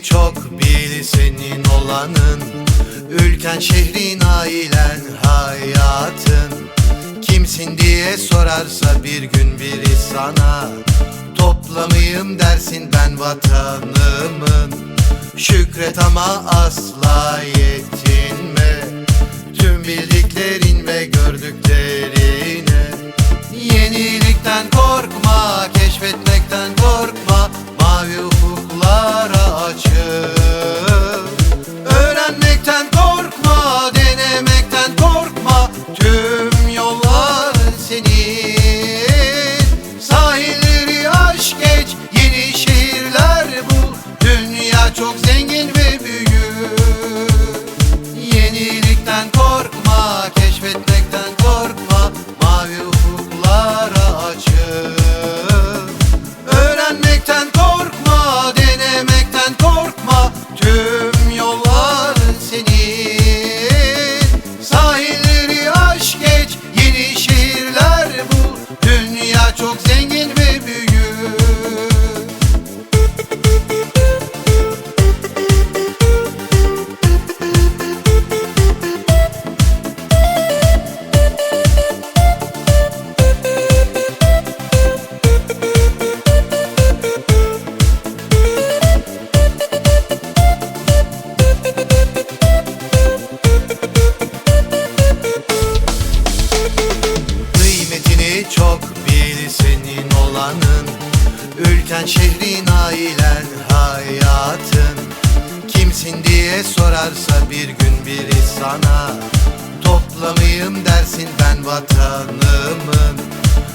Çok bil senin olanın. Ülken, şehrin, ailen, hayatın. Kimsin diye sorarsa bir gün biri sana Toplamıyım dersin ben vatanımın. Şükret ama asla açıl Öğrenmekten korkma, denemekten korkma. Tüm yollar senin. Sahilleri aş geç, yeni şehirler bul. Dünya çok zengin ve büyük çok zengin Ülken, şehrin, ailen, hayatın Kimsin diye sorarsa bir gün biri sana Toplamıyım dersin ben vatanımın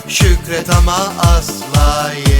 Şükret ama asla yetinme